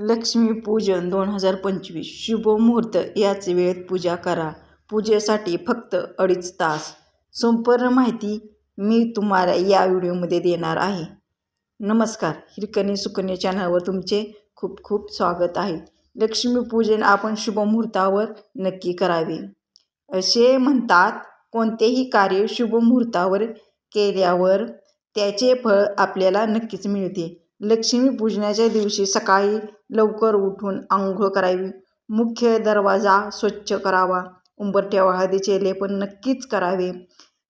लक्ष्मीपूजन दोन हजार पंचवीस. शुभ मुहूर्त याच वेळेत पूजा करा. पूजेसाठी फक्त अडीच तास. संपूर्ण माहिती मी तुम्हाला या व्हिडिओमध्ये देणार आहे. नमस्कार. हिरकणी सुकन्या चॅनलवर तुमचे खूप खूप स्वागत आहे. लक्ष्मीपूजन आपण शुभ मुहूर्तावर नक्की करावे. असे म्हणतात कोणतेही कार्य शुभ मुहूर्तावर केल्यावर त्याचे फळ आपल्याला नक्कीच मिळते. लक्ष्मीपूजनाच्या दिवशी सकाळी लवकर उठून आंघोळ करावी. मुख्य दरवाजा स्वच्छ करावा. उंबरठ्यावर हळदीचे लेपन नक्कीच करावे.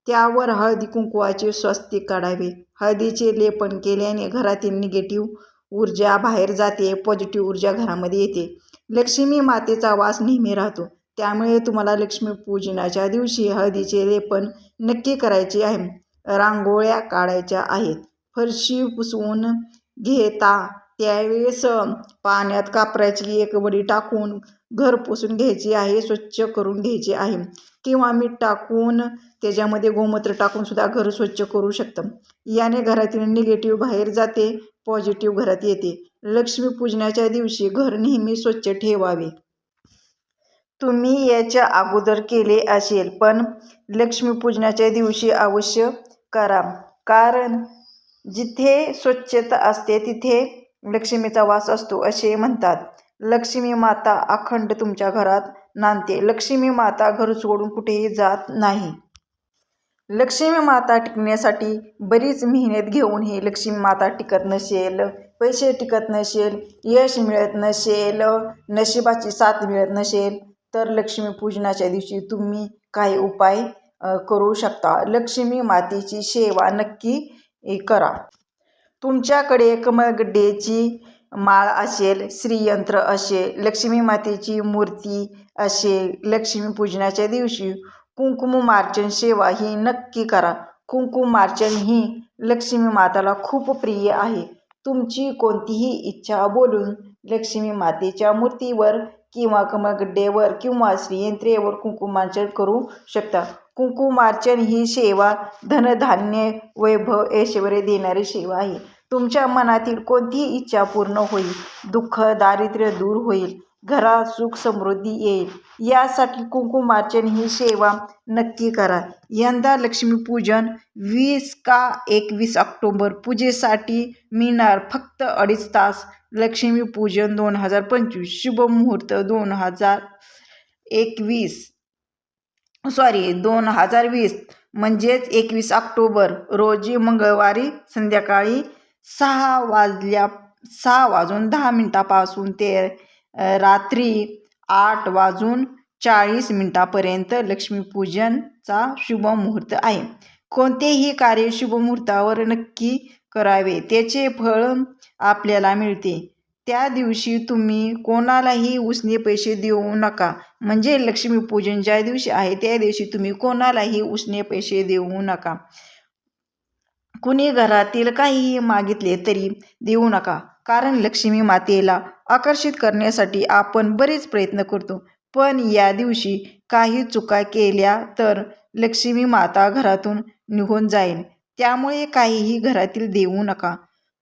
त्यावर हळदी कुंकवाचे स्वस्तिक काढावे. हळदीचे लेपन केल्याने घरातील निगेटिव्ह ऊर्जा बाहेर जाते पॉझिटिव्ह ऊर्जा घरामध्ये येते. लक्ष्मी मातेचा वास नेहमी राहतो. त्यामुळे तुम्हाला लक्ष्मीपूजनाच्या दिवशी हळदीचे लेपन नक्की करायचे आहे. रांगोळ्या काढायच्या आहेत. फरशी पुसवून घेता. त्यावेळेस पाण्यात कापराची एक वडी टाकून घर पुसून घ्यायची आहे स्वच्छ करून घ्यायची आहे. किंवा मीठ टाकून त्याच्यामध्ये गोमूत्र टाकून सुद्धा घर स्वच्छ करू शकतं. याने घरातील निगेटिव्ह बाहेर जाते पॉझिटिव्ह घरात येते. लक्ष्मीपूजनाच्या दिवशी घर नेहमी स्वच्छ ठेवावे. तुम्ही याच्या अगोदर केले असेल पण लक्ष्मीपूजनाच्या दिवशी अवश्य करा. कारण जिथे स्वच्छता असते तिथे लक्ष्मीचा वास असतो असे म्हणतात. लक्ष्मी माता अखंड तुमच्या घरात नांदते. लक्ष्मी माता घर सोडून कुठेही जात नाही. लक्ष्मी माता टिकण्यासाठी बरीच मेहनत घेऊन ही लक्ष्मी माता टिकत नसेल पैसे टिकत नसेल यश मिळत नसेल नशिबाची साथ मिळत नसेल तर लक्ष्मीपूजनाच्या दिवशी तुम्ही काही उपाय करू शकता. लक्ष्मी मातेची सेवा नक्की करा. तुमच्याकडे कमळगड्डेची माळ असेल श्रीयंत्र असेल लक्ष्मी मातेची मूर्ती असेल लक्ष्मीपूजनाच्या दिवशी कुंकुमार्चन सेवा ही नक्की करा. कुंकुमार्चन ही लक्ष्मी माताला खूप प्रिय आहे. तुमची कोणतीही इच्छा बोलून लक्ष्मी मातेच्या मूर्तीवर किंवा कमळगड्डेवर किंवा श्रीयंत्रेवर कुंकुमार्चन करू शकता. कुंकुमार्चन ही सेवा धनधान्य वैभव ऐश्वर्य देणारी सेवा आहे. तुमच्या मनातील कोणतीही इच्छा पूर्ण होईल दुःख दारिद्र्य दूर होईल घरात सुख समृद्धी येईल. यासाठी कुंकुमार्चन ही सेवा नक्की करा. यंदा लक्ष्मीपूजन वीस का एकवीस ऑक्टोबर पूजेसाठी मिळणार फक्त अडीच तास. लक्ष्मीपूजन दोन हजार पंचवीस शुभ मुहूर्त दोन हजार एकवीस. सॉरी दोन हजार वीस म्हणजेच एकवीस ऑक्टोबर रोजी मंगळवारी संध्याकाळी सहा वाजल्या सहा वाजून दहा मिनटापासून ते रात्री आठ वाजून चाळीस मिनटापर्यंत लक्ष्मीपूजनचा शुभ मुहूर्त आहे. कोणतेही कार्य शुभ मुहूर्तावर नक्की करावे त्याचे फळ आपल्याला मिळते. त्या दिवशी तुम्ही कोणालाही उसने पैसे देऊ नका. म्हणजे लक्ष्मीपूजन ज्या दिवशी आहे त्या दिवशी तुम्ही कोणालाही उसने पैसे देऊ नका. कुणी घरातील काहीही मागितले तरी देऊ नका. कारण लक्ष्मी मातेला आकर्षित करण्यासाठी आपण बरेच प्रयत्न करतो. पण या दिवशी काही चुका केल्या तर लक्ष्मी माता घरातून निघून जाईल. त्यामुळे काहीही घरातील देऊ नका.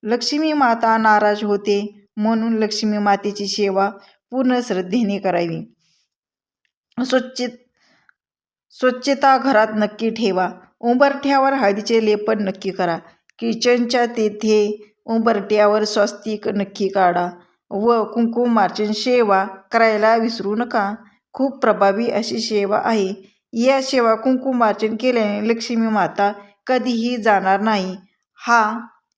लक्ष्मी माता नाराज होते. म्हणून लक्ष्मी मातेची सेवा पूर्ण श्रद्धेने करावी. स्वच्छित स्वच्छता घरात नक्की ठेवा. उंबरठ्यावर हळदीचे लेपन नक्की करा. किचनच्या तेथे उंबरट्यावर स्वस्तिक नक्की काढा व कुंकुमार्चन सेवा करायला विसरू नका. खूप प्रभावी अशी सेवा आहे. या सेवा कुंकुमार्चन केल्याने लक्ष्मी माता कधीही जाणार नाही. हा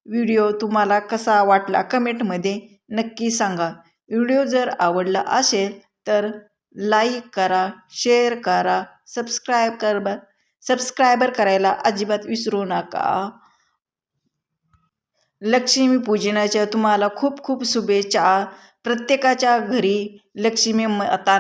व्हिडिओ तुम्हाला कसा वाटला कमेंटमध्ये नक्की सांगा. व्हिडिओ जर आवडला असेल तर लाईक करा शेअर करा सबस्क्राईब करा सबस्क्रायबर करायला अजिबात विसरू नका. लक्ष्मी पूजनाच्या तुम्हाला खूप खूप शुभेच्छा. प्रत्येकाच्या घरी लक्ष्मी माता